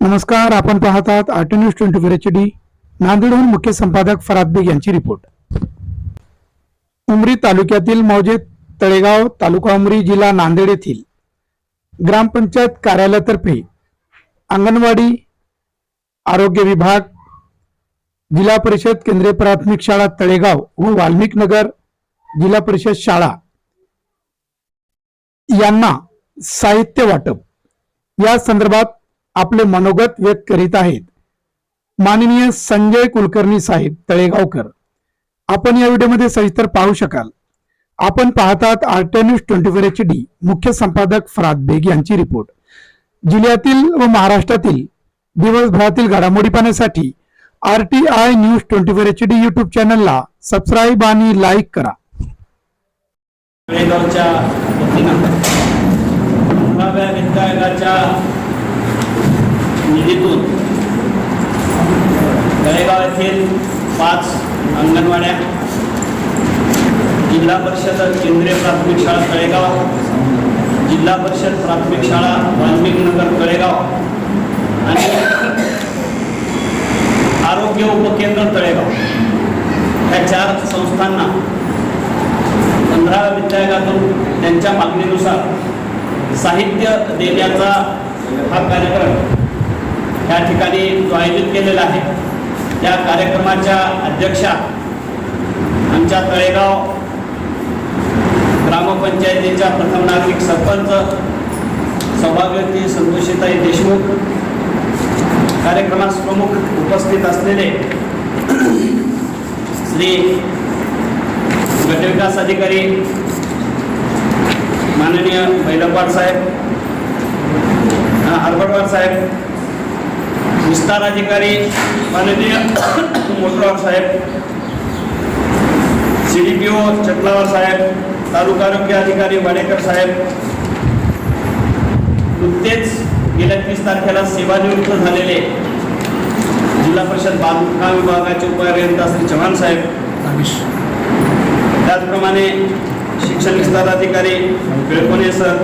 नमस्कार आपण पाहत आहात art news twenty four H D नांदेडहून मुख्य संपादक फराद बेग यांची रिपोर्ट. उमरी तालुक्यातील मौजे तळेगाव तालुका उमरी जिल्हा नांदेड येथील ग्रामपंचायत कार्यालयातर्फे अंगणवाडी आरोग्य विभाग जिल्हा परिषद केंद्रीय प्राथमिक शाळा तळेगाव व वाल्मिक नगर जिल्हा परिषद शाळा यांना साहित्य वाटप. या संदर्भात आपले मनोगत व्यक्त करीत आहेत माननीय संजय कुलकर्णी साहेब तळेगावकर. आपण या व्हिडिओमध्ये सविस्तर पाहू शकाल. आपण पाहतात art news twenty four H D मुख्य संपादक फराद बेग यांची रिपोर्ट. जिल्ह्यातील व महाराष्ट्रातील दिवसभरातील घडामोडी पाहण्यासाठी R T I news twenty four H D YouTube चॅनलला सबस्क्राईब आणि लाईक करा. तळेगावच्या वतीनं निधीतून तळेगाव येथील पाच अंगणवाड्या जिल्हा परिषद केंद्रीय प्राथमिक शाळा तळेगाव जिल्हा परिषद प्राथमिक शाळा वाल्मिक नगर तळेगाव आणि आरोग्य उपकेंद्र तळेगाव. या चार संस्थांना पंधरा विद्यालयातून त्यांच्या मागणीनुसार साहित्य देण्याचा हा कार्यक्रम या ठिकाणी जो आयोजित केलेला आहे त्या कार्यक्रमाच्या अध्यक्षा आमच्या तळेगाव ग्रामपंचायतीच्या प्रथम नागरिक सरपंच सौभाग्यवती संतोषिताई देशमुख कार्यक्रमास प्रमुख उपस्थित असलेले श्री गटविकास अधिकारी माननीय बैलपाड साहेब हरबडवाड साहेब विस्तार अधिकारी माननीय मोटरावर साहेब C D P O Chatlawar साहेब तालुका आरोग्य अधिकारी वाडेकर साहेब नुकतेच गेल्या तीस तारखेला सेवानिवृत्त झालेले जिल्हा परिषद बांधकाम विभागाचे उपअभियंता श्री चव्हाण साहेब. त्याचप्रमाणे शिक्षण विस्ताराधिकारी अधिकारी सर.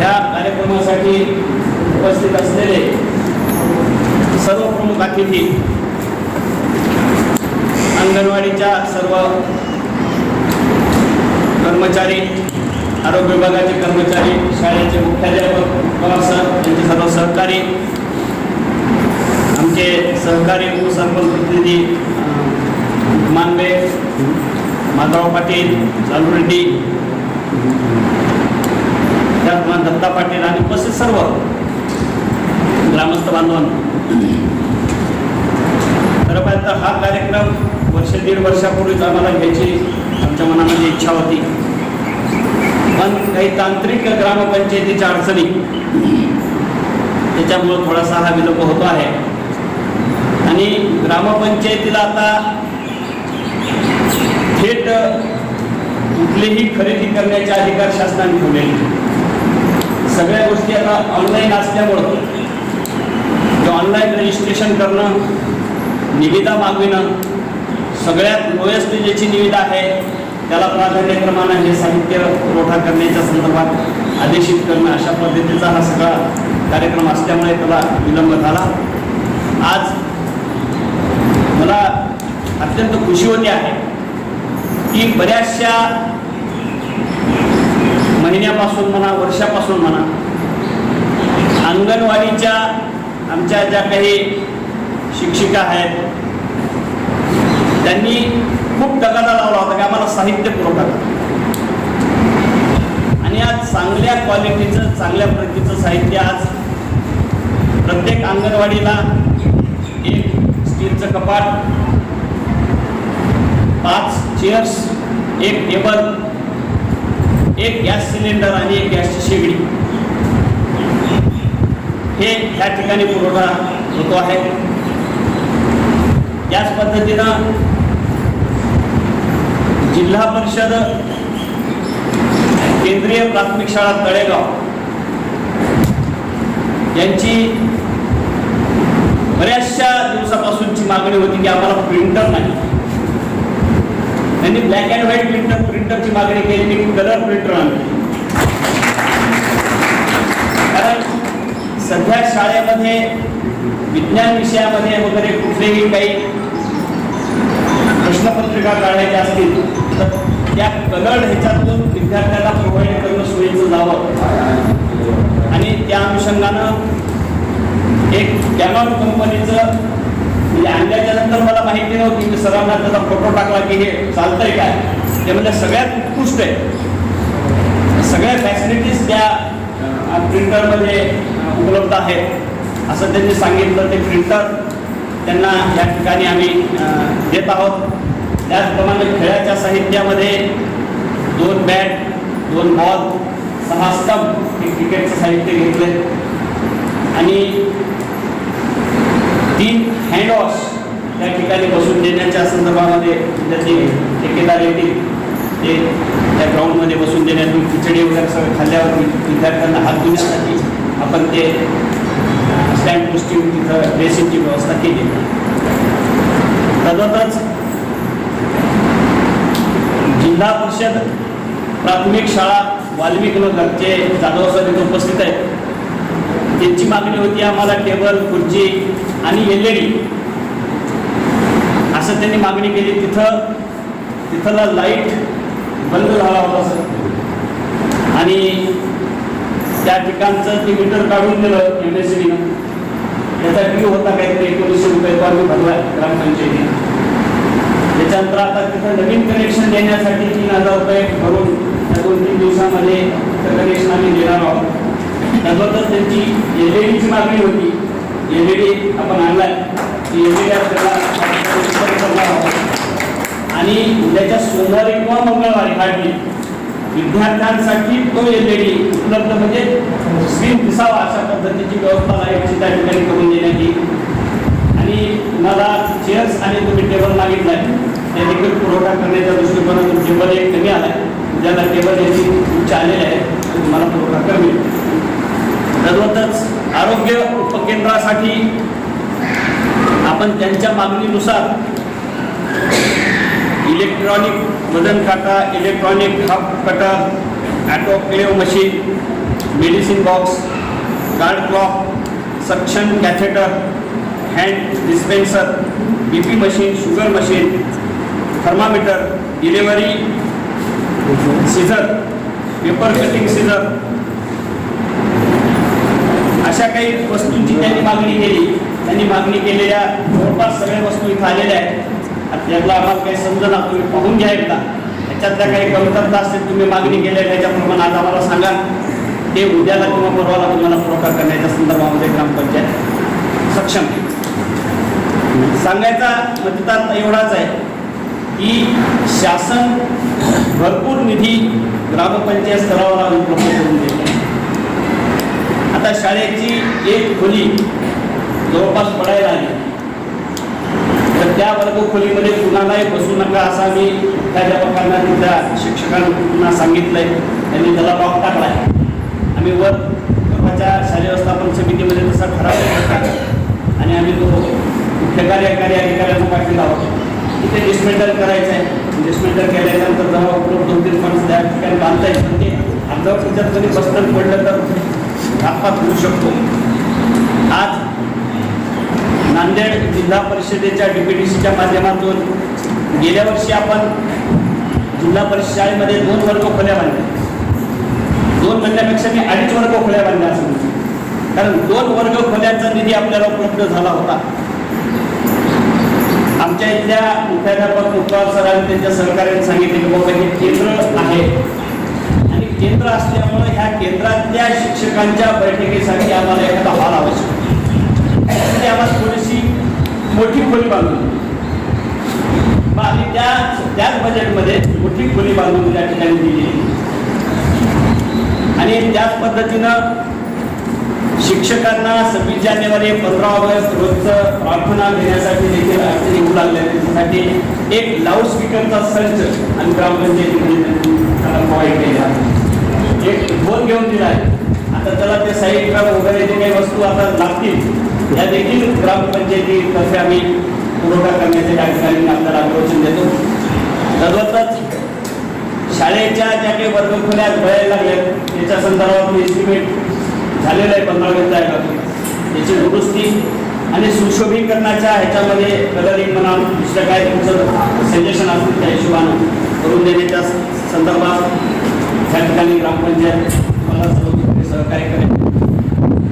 या कार्यक्रमासाठी उपस्थित असलेले सर्व प्रमुख अतिथी अंगणवाडीच्या सर्व कर्मचारी आरोग्य विभागाचे कर्मचारी शाळेचे मुख्याध्यापक पवार सर यांचे सर्व सहकारी आमचे सहकारी उपसरपंच प्रतिनिधी अं, मानवे पाटील चालू रेड्डी त्याचप्रमाणे दत्ता पाटील आणि उपस्थित सर्व ग्रामस्थ बांधवांना. खरं पाहिलं तर हा कार्यक्रम वर्ष दीड वर्षापूर्वीच आम्हाला घ्यायची आमच्या मनामध्ये इच्छा होती. काही तांत्रिक ग्रामपंचायतीच्या अडचणी. त्याच्यामुळं थोडासा हा विलंब होतो आहे. आणि ग्रामपंचायतीला आता थेट कुठलीही खरेदी करण्याचे अधिकार शासनाने ठेवलेले सगळ्या गोष्टी आता ऑनलाईन असल्यामुळं ऑनलाईन रजिस्ट्रेशन करणं निविदा मागविणं सगळ्यात लोएस्ट ज्याची निविदा आहे त्याला प्राधान्यक्रमानं हे साहित्य पुरवठा करण्याच्या संदर्भात आदेशित करणं अशा पद्धतीचा हा सगळा कार्यक्रम असल्यामुळे त्याला विलंब झाला. आज मला अत्यंत खुशी होती आहे की बऱ्याचशा महिन्यापासून म्हणा वर्षापासून म्हणा अंगणवाडीच्या आमच्या ज्या काही शिक्षिका आहेत त्यांनी खूप तगादा लावला होता की आम्हाला साहित्य पुरवठा आणि आज चांगल्या क्वालिटीचं चांगल्या प्रतीचं साहित्य आज प्रत्येक अंगणवाडीला एक स्टीलचं कपाट पाच चेअर्स एक टेबल एक गॅस सिलेंडर आणि एक गॅसची शेगडी. हे ह्या ठिकाणी पुरवठा होतो आहे. त्याच पद्धतीनं जिल्हा परिषद केंद्रीय प्राथमिक शाळा तळेगाव. यांची बऱ्याचशा दिवसापासूनची मागणी होती की आम्हाला प्रिंटर नाही. त्यांनी ब्लॅक अँड व्हाईट प्रिंटर प्रिंटरची मागणी केली मी कलर प्रिंटर आणली कारण सध्या शाळेमध्ये विज्ञान विषयामध्ये वगैरे कुठलेही काही प्रश्नपत्रिका काढायच्या असतील त्या कलर ह्याच्यातून विद्यार्थ्याला प्रोव्हाइड करणं सोयीचं जावं. आणि त्या अनुषंगानं एक कॅनॉन कंपनीचं म्हणजे आणल्याच्या नंतर मला माहिती नव्हती की सरांना त्याचा फोटो टाकला की हे चालतंय काय. ते म्हणजे सगळ्यात उत्कृष्ट आहे. सगळ्या फॅसिलिटीज त्या प्रिंटरमध्ये उपलब्ध आहेत. असं त्यांनी सांगितलं ते प्रिंटर त्यांना या ठिकाणी आम्ही देत आहोत. त्याचप्रमाणे खेळाच्या साहित्यामध्ये दोन बॅट दोन बॉल सहा स्तंभ हे क्रिकेटचं साहित्य घेतले आणि तीन हँडवॉश त्या ठिकाणी बसून देण्याच्या संदर्भामध्ये त्याचे ठेकेदार येतील. ते त्या ग्राउंडमध्ये बसून देण्यातून खिचडी वगैरे सगळं खाल्ल्यावर विद्यार्थ्यांना हात धुण्यासाठी आपण ते स्टँड पोस्टिंग तिथं ड्रेसिंगची व्यवस्था केली. तद्वतच जिल्हा परिषद प्राथमिक शाळा वाल्मिक नगरचे जाधव सर इथे उपस्थित आहेत. त्यांची मागणी होती आम्हाला टेबल खुर्ची आणि एल ई डी असं त्यांनी मागणी केली. तिथं तिथला लाइट बंद झाला होता सर. आणि त्या ठिकाणचं ते मीटर काढून दिलं एम एस त्याचा ड्यू होता काहीतरी एकोणीसशे रुपये तो आम्ही भरला ग्रामपंचायतीने. त्याच्यानंतर आता तिथं नवीन कनेक्शन देण्यासाठी तीन हजार रुपये भरून त्या दोन तीन दिवसामध्ये कनेक्शन आम्ही देणार आहोत. त्याबद्दल त्यांची एल ई डीची मागणी होती. एल ई डी आपण आणलाय. ती एल ई डी आपल्याला आणि उद्याच्या सोमवारी किंवा मंगळवारी काढली विद्यार्थ्यांसाठी तो एल ई डी उपलब्ध म्हणजे स्क्रीन दिसावा अशा पद्धतीची व्यवस्था लाईटची त्या ठिकाणी करून देण्यात येईल. आणि मला चेअर्स आणि तुम्ही टेबल मागितलाय ते देखील पुरवठा करण्याच्या दृष्टिकोनातून टेबल एक कमी आलाय ज्याला टेबल याची उच्च आहे ते तुम्हाला पुरवठा कमी तद्वतच आरोग्य उपकेंद्रासाठी आपण त्यांच्या मागणीनुसार इलेक्ट्रॉनिक वजन काटा electronic hub cutter autoclave machine medicine box card clock suction catheter hand dispenser B P machine sugar machine thermometer delivery scissor paper cutting scissor. अशा काही वस्तूंची त्यांनी मागणी केली. त्यांनी मागणी केलेल्या जवळपास सगळ्या वस्तू इथं आलेल्या आहेत. आता आम्हाला काही समजा तुम्ही पाहून घ्या एकदा. त्याच्यातल्या काही कमतरता असतील तुम्ही मागणी केल्या त्याच्याप्रमाणे आता आम्हाला सांगा. ते उद्याला किंवा परवाला तुम्हाला पुरवठा करण्याच्या संदर्भामध्ये ग्रामपंचायत सक्षम सांगायचा मतदार एवढाच आहे. की शासन भरपूर निधी ग्रामपंचायत स्तरावर उपलब्ध करून देते. आता शाळेची एक खोली जवळपास पडायला आली. तर त्या वर्ग खोलीमध्ये कुणालाही बसू नका असा आम्ही मुख्याध्यापकांना तिथल्या शिक्षकांना सांगितलंय. त्यांनी त्याला लॉक टाकलाय. आम्ही वर परवाच्या शालेय व्यवस्थापन समितीमध्ये तसा ठराव आणि आम्ही तो मुख्य कार्यकारी अधिकाऱ्यांना पाठविला होता तिथे डिस्मेंटल करायचं आहे. डिस्मेंटल केल्यानंतर जेव्हा उपलब्ध होतील फंड्स त्या ठिकाणी बांधता येत नाही ते अर्धवट त्याच्यात कधी बसतं पडलं तर घातपात होऊ शकतो. आज नांदेड जिल्हा परिषदेच्या डीपीडीसीच्या माध्यमातून गेल्या वर्षी आपण जिल्हा परिषद शाळेमध्ये दोन वर्ग खोल्या बांधल्या. दोन म्हणण्यापेक्षा मी अडीच वर्ग खोल्या बांधल्या असं कारण दोन वर्ग खोल्यांचा निधी आपल्याला उपलब्ध झाला होता. आमच्या इथल्या मुख्याध्यापक मुख्यावर सरांनी त्यांच्या सहकार्याने सांगितले की बाबा हे केंद्र आहे. आणि केंद्र असल्यामुळे ह्या केंद्रातल्या शिक्षकांच्या बैठकीसाठी आम्हाला एखादा हॉल आवश्यक आहे. त्यासाठी आम्हाला थोडीशी मोठी खोली बांधून मग आम्ही त्या त्याच बजेटमध्ये मोठी खोली बांधून त्या ठिकाणी दिली. आणि त्याच पद्धतीनं शिक्षकांना सव्वीस जानेवारी पंधरा ऑगस्ट रोजचं प्रार्थना घेण्यासाठी देखील अडचणी येऊ लागल्या त्याच्यासाठी एक लाऊडस्पीकरचा संच आणि ग्रामपंचायतीमध्ये त्याला प्रोव्हाइड केला एक ढोल घेऊन दिला आहे. आता त्याला ते साईड वगैरे जे काही वस्तू आता लागतील या देखील ग्रामपंचायतीतर्फे आम्ही पुरवठा करण्याच्या या ठिकाणी आपल्याला आश्वासन देतो. तद्वतच शाळेच्या ज्या काही वर्गखोल्या भरायला लागल्या त्याच्या संदर्भात एस्टिमेट झालेलं आहे पंधरा विद्यालयातून त्याची दुरुस्ती आणि सुशोभीकरणाच्या ह्याच्यामध्ये कलरिंग म्हणा दुसरं काय तुमचं सजेशन असेल त्या हिशोबानं करून देण्याच्या संदर्भात त्या ठिकाणी ग्रामपंचायत मला सहकार्य करेल.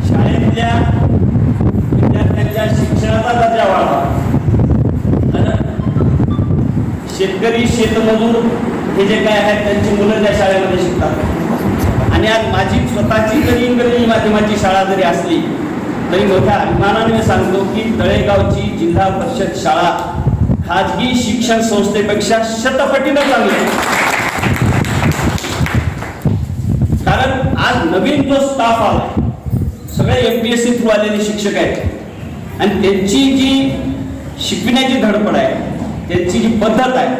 शाळेतल्या विद्यार्थ्यांच्या शिक्षणाचा दर्जा वाढवा. शेतकरी शेतमजूर हे जे काय आहेत त्यांची मुलं त्या शाळेमध्ये शिकतात. आणि आज माझी स्वतःची जरी इंग्रजी माध्यमाची शाळा जरी असली तरी मोठ्या अभिमानाने सांगतो की तळेगावची जिल्हा परिषद शाळा खाजगी शिक्षण संस्थेपेक्षा शतपटीनं चांगली आहे. कारण आज नवीन जो स्टाफ आला सगळे M P S C through आलेले शिक्षक आहेत. आणि त्यांची जी शिकविण्याची धडपड आहे त्यांची जी पद्धत आहे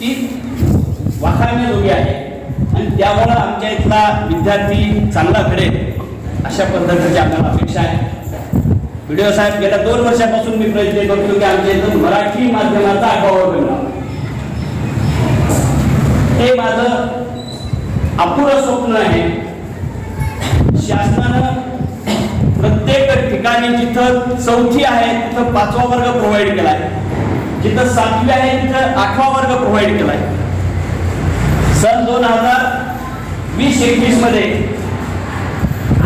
ती वाखाण्याजोगी आहे. त्यामुळं आमच्या इथला विद्यार्थी चांगला घडेल अशा पद्धतीची आम्हाला अपेक्षा आहे. व्हिडिओ साहेब गेल्या दोन वर्षापासून मी प्रयत्न करतो की आमच्या इथं मराठी माध्यमाचा अभाव बनला हे माझं अपुरं स्वप्न आहे. शासनानं प्रत्येक ठिकाणी जिथं चौथी आहे तिथं पाचवा वर्ग प्रोव्हाइड केलाय. जिथं सातवी आहे तिथं आठवा वर्ग प्रोव्हाइड केलाय. सन दोन हजार वीस एकवीसमध्ये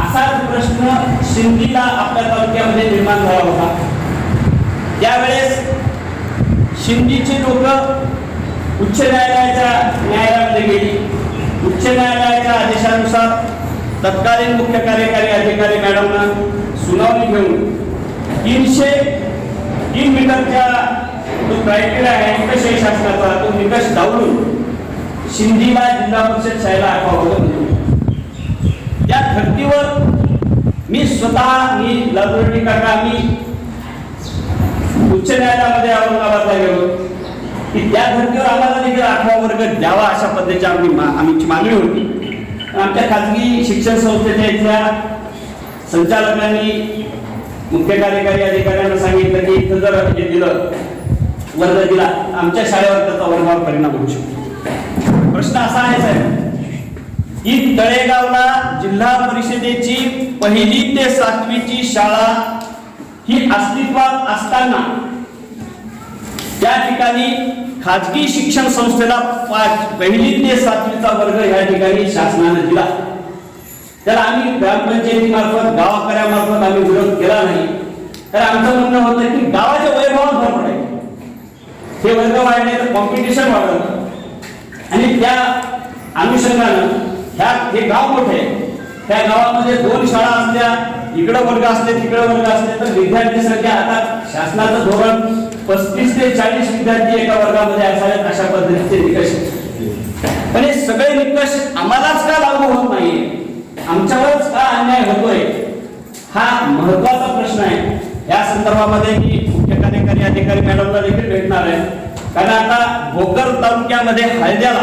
असाच प्रश्न शिंदीला आपल्या तालुक्यामध्ये निर्माण झाला होता. त्यावेळेस शिंदीची लोक उच्च न्यायालयाच्या न्यायालयामध्ये गेली. उच्च न्यायालयाच्या आदेशानुसार तत्कालीन मुख्य कार्यकारी अधिकारी मॅडमना सुनावणी घेऊन तीनशे तीन मीटरच्या जो क्रायटेरिया आहे निकष शासनाचा तो निकष डावलून शिंदीला जिल्हा परिषद शाळेला आठवा या त्या धर्तीवर मी स्वतः मी लालरेड्डी काका मी उच्च न्यायालयामध्ये औरंगाबादला गेलो. की त्या धर्तीवर आम्हाला देखील आठवा वर्ग द्यावा अशा पद्धतीची आम्ही मा- आमची मागणी होती. आमच्या खाजगी शिक्षण संस्थेच्या इथल्या संचालकांनी मुख्य कार्यकारी अधिकाऱ्यांना सांगितलं की इथं जर हे दिलं वर्ग दिला आमच्या शाळेवर त्याचा वर्गावर परिणाम होऊ शकतो. प्रश्न असा आहे साहेब. ही तळेगावला जिल्हा परिषदेची पहिली ते सातवीची शाळा ही अस्तित्वात असताना त्या ठिकाणी खाजगी शिक्षण संस्थेला पाच पहिली ते सातवीचा वर्ग या ठिकाणी शासनाने दिला. त्याला आम्ही ग्रामपंचायतीमार्फत गावाकऱ्यामार्फत आम्ही विरोध केला नाही. तर आमचं म्हणणं होतं की गावाच्या वैभवात भर पडेल हे वर्ग वाढले तर कॉम्पिटिशन वाढवलं आणि त्या अनुषंगानं ह्या हे गाव मोठे आहे. त्या गावामध्ये दोन शाळा असल्या इकडं वर्ग असले तिकडं वर्ग असले तर विद्यार्थी संख्या आता शासनाचं धोरण पस्तीस ते चाळीस विद्यार्थी एका वर्गामध्ये असावेत अशा पद्धतीचे निकष. पण हे सगळे निकष आम्हालाच का लागू होत नाहीये? आमच्यावरच का अन्याय होतोय? हा महत्त्वाचा प्रश्न आहे. या संदर्भामध्ये मी मुख्य कार्यकारी अधिकारी मॅडमला देखील भेटणार आहे. कारण आता भोकर तालुक्यामध्ये हळद्याला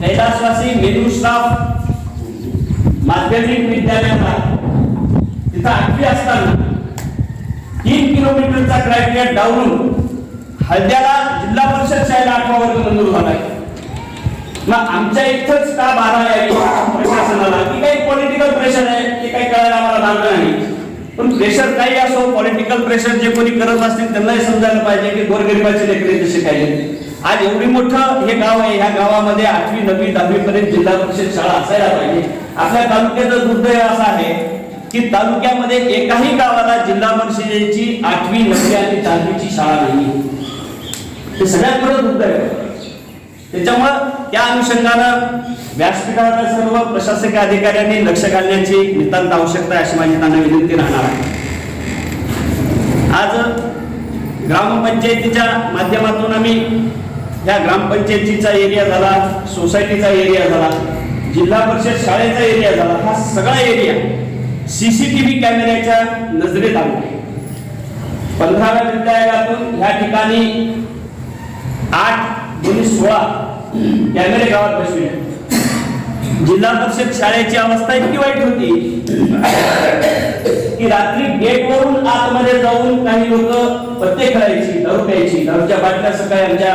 कैलासवासी मेनू स्टाफ माध्यमिक विद्यालयाला तिथं आठवी असताना तीन किलोमीटरचा क्रायटेरिया डावलून हळद्याला जिल्हा परिषद शाळेला आठवा वर्ग मंजूर झालाय मग आमच्या इथंच का बारा आहे? प्रशासनाला. की काही पॉलिटिकल प्रेशर आहे ते काही कळायला आम्हाला लागलं नाही. पण प्रेशर काही असो पॉलिटिकल प्रेशर जे कोणी करत असतील त्यांनाही समजायला पाहिजे की गोरगरिबाचे लेकरे तसे काही आज एवढी मोठं हे गाव आहे ह्या गावामध्ये आठवी नववी दहावी पर्यंत जिल्हा परिषद शाळा असायला पाहिजे. आपल्या तालुक्याचं दुर्दैव असं आहे की तालुक्यामध्ये एकाही गावाला जिल्हा परिषदेची आठवी नववी आणि दहावीची शाळा नाही. हे सगळ्यात मोठं दुर्दैव त्याच्यामुळं त्या अनुषंगानं व्यासपीठावर सर्व प्रशासकीय अधिकाऱ्यांनी लक्ष घालण्याची नितांत आवश्यकता आहे अशी माझी त्यांना विनंती राहणार आहे. आज ग्रामपंचायतीच्या माध्यमातून आम्ही ह्या ग्रामपंचायतीचा एरिया झाला सोसायटीचा एरिया झाला जिल्हा परिषद शाळेचा एरिया झाला हा सगळा एरिया सीसीटीव्ही कॅमेऱ्याच्या नजरेत आला. पंधराव्या विद्यालयातून ह्या ठिकाणी आठ दोन्ही सोळा कॅमेरे गावात बसविले जिल्हा परिषद शाळेची अवस्था इतकी वाईट होती की रात्री गेट वरून आतमध्ये जाऊन काही लोक पत्ते खेळायची दारू प्यायची. दारूच्या बाटल्या सकाळी आमच्या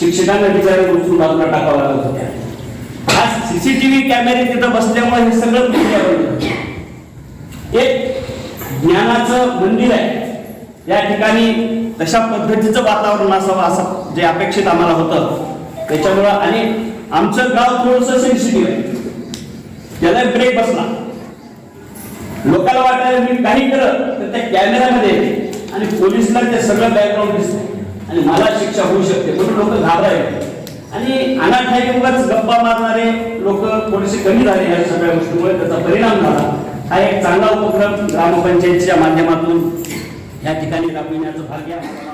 शिक्षकांना बिचारे उचलून बाजूला टाकावं लागत होत्या. आज सीसीटीव्ही कॅमेरे तिथं बसल्यामुळे हे सगळं क्लिअर एक ज्ञानाचं मंदिर आहे. या ठिकाणी तशा पद्धतीचं वातावरण असावं असं जे अपेक्षित आम्हाला होतं. त्याच्यामुळं आणि आमचं गाव थोडंसं सेन्सिटिव्ह आहे. त्याला ब्रेक बसला. लोकांना वाटायला मी काही करत तर त्या कॅमेऱ्यामध्ये आणि पोलिसला ते सगळं बॅकग्राऊंड दिसतं आणि मला शिक्षा होऊ शकते म्हणून लोक घाबरायचे आणि अनाठाई उगाच गप्पा मारणारे लोक थोडेसे कमी झाले या सगळ्या गोष्टीमुळे त्याचा परिणाम झाला. हा एक चांगला उपक्रम ग्रामपंचायतीच्या माध्यमातून या ठिकाणी राबविण्याचं भाग्य आम्हाला